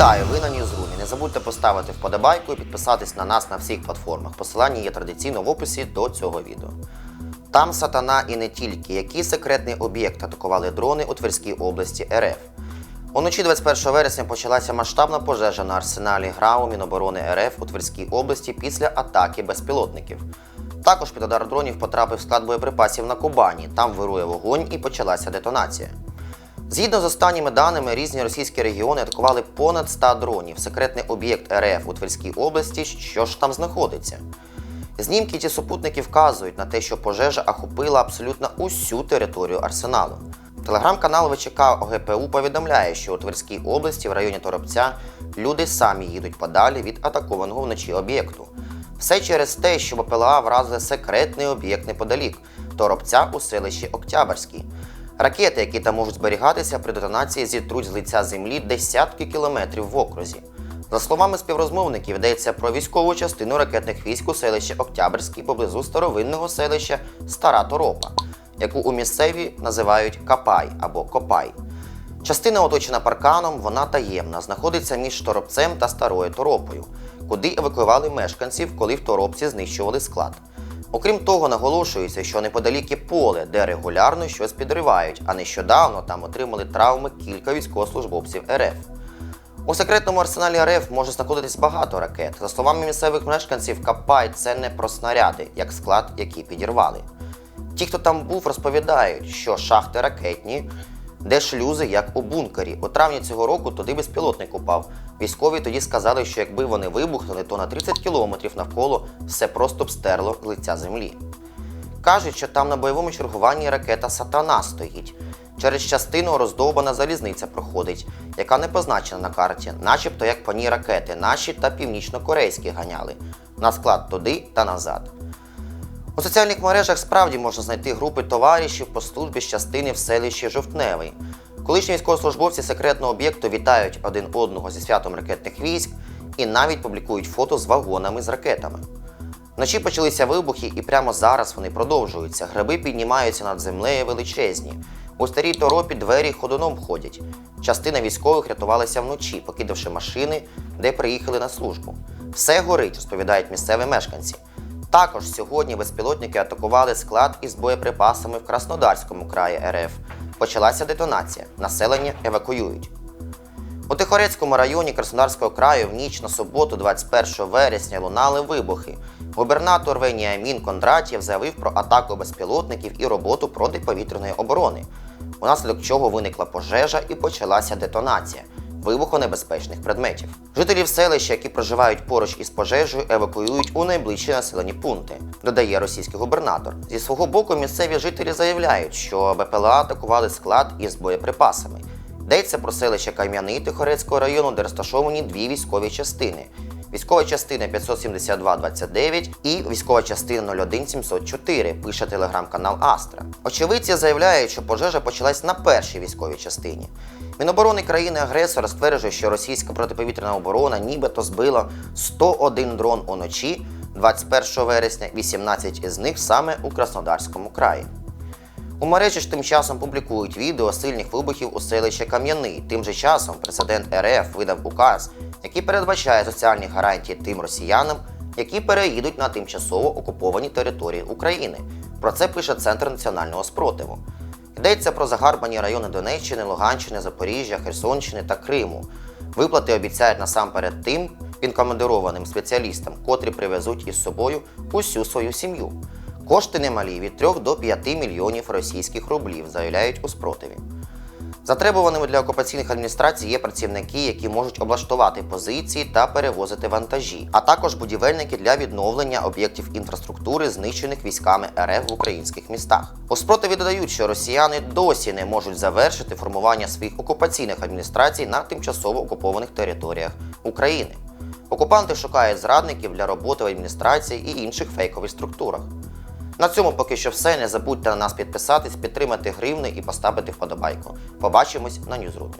Вітаю, ви на Ньюзрумі. Не забудьте поставити вподобайку і підписатись на нас на всіх платформах. Посилання є традиційно в описі до цього відео. Там сатана і не тільки, які секретний об'єкт атакували дрони у Тверській області РФ. Уночі 21 вересня почалася масштабна пожежа на арсеналі ГРАУ Міноборони РФ у Тверській області після атаки безпілотників. Також під удар дронів потрапив склад боєприпасів на Кубані. Там вирує вогонь і почалася детонація. Згідно з останніми даними, різні російські регіони атакували понад 100 дронів. Секретний об'єкт РФ у Тверській області. Що ж там знаходиться? Знімки ті супутники вказують на те, що пожежа охопила абсолютно усю територію арсеналу. Телеграм-канал ВЧК ОГПУ повідомляє, що у Тверській області в районі Торопця люди самі їдуть подалі від атакованого вночі об'єкту. Все через те, що БПЛА вразили секретний об'єкт неподалік Торопця у селищі Октябрській. Ракети, які там можуть зберігатися при детонації, зітруть з лиця землі десятки кілометрів в окрузі. За словами співрозмовників, йдеться про військову частину ракетних військ у селищі Октябрській поблизу старовинного селища Стара Торопа, яку у місцеві називають Капай або Копай. Частина оточена парканом, вона таємна, знаходиться між Торопцем та Старою Торопою, куди евакуювали мешканців, коли в Торопці знищували склад. Окрім того, наголошується, що неподалік є поле, де регулярно щось підривають, а нещодавно там отримали травми кілька військовослужбовців РФ. У секретному арсеналі РФ може знаходитись багато ракет. За словами місцевих мешканців, Капай це не про снаряди, як склад, який підірвали. Ті, хто там був, розповідають, що шахти ракетні, де шлюзи, як у бункері. У травні цього року туди безпілотник упав. Військові тоді сказали, що якби вони вибухнули, то на 30 кілометрів навколо все просто б стерло лиця землі. Кажуть, що там на бойовому чергуванні ракета Сатана стоїть. Через частину роздовбана залізниця проходить, яка не позначена на карті, начебто як по ній ракети наші та північно-корейські ганяли на склад туди та назад. У соціальних мережах справді можна знайти групи товаришів по службі з частини в селищі Жовтневий. Колишні військовослужбовці секретного об'єкту вітають один одного зі святом ракетних військ і навіть публікують фото з вагонами з ракетами. Вночі почалися вибухи, і прямо зараз вони продовжуються. Гриби піднімаються над землею величезні. У старій торопі двері ходуном ходять. Частина військових рятувалася вночі, покидавши машини, де приїхали на службу. Все горить, розповідають місцеві мешканці. Також сьогодні безпілотники атакували склад із боєприпасами в Краснодарському краї РФ. Почалася детонація. Населення евакуюють. У Тихорецькому районі Краснодарського краю в ніч на суботу, 21 вересня, лунали вибухи. Губернатор Веніамін Кондратєв заявив про атаку безпілотників і роботу протиповітряної оборони, унаслідок чого виникла пожежа і почалася детонація вибухонебезпечних предметів. Жителів селища, які проживають поруч із пожежею, евакуюють у найближчі населені пункти, додає російський губернатор. Зі свого боку, місцеві жителі заявляють, що БПЛА атакували склад із боєприпасами. Йдеться про селище Кам'яний Тихорецького району, де розташовані дві військові частини. Військова частина 572-29 і військова частина 01704, пише телеграм-канал Астра. Очевидці заявляють, що пожежа почалась на першій військовій частині. Міноборони країни-агресора стверджує, що російська протиповітряна оборона нібито збила 101 дрон уночі 21 вересня, 18 із них саме у Краснодарському краї. У мережі ж тим часом публікують відео сильних вибухів у селищі Кам'яний. Тим же часом президент РФ видав указ, який передбачає соціальні гарантії тим росіянам, які переїдуть на тимчасово окуповані території України. Про це пише Центр національного спротиву. Йдеться про загарбані райони Донеччини, Луганщини, Запоріжжя, Херсонщини та Криму. Виплати обіцяють насамперед тим інкомандированим спеціалістам, котрі привезуть із собою усю свою сім'ю. Кошти немалі від 3 до 5 мільйонів російських рублів, заявляють у спротиві. Затребуваними для окупаційних адміністрацій є працівники, які можуть облаштувати позиції та перевозити вантажі, а також будівельники для відновлення об'єктів інфраструктури, знищених військами РФ в українських містах. У спротиві додають, що росіяни досі не можуть завершити формування своїх окупаційних адміністрацій на тимчасово окупованих територіях України. Окупанти шукають зрадників для роботи в адміністрації і інших фейкових структурах. На цьому поки що все. Не забудьте на нас підписатись, підтримати гривни і поставити вподобайку. Побачимось на Ньюзрумі.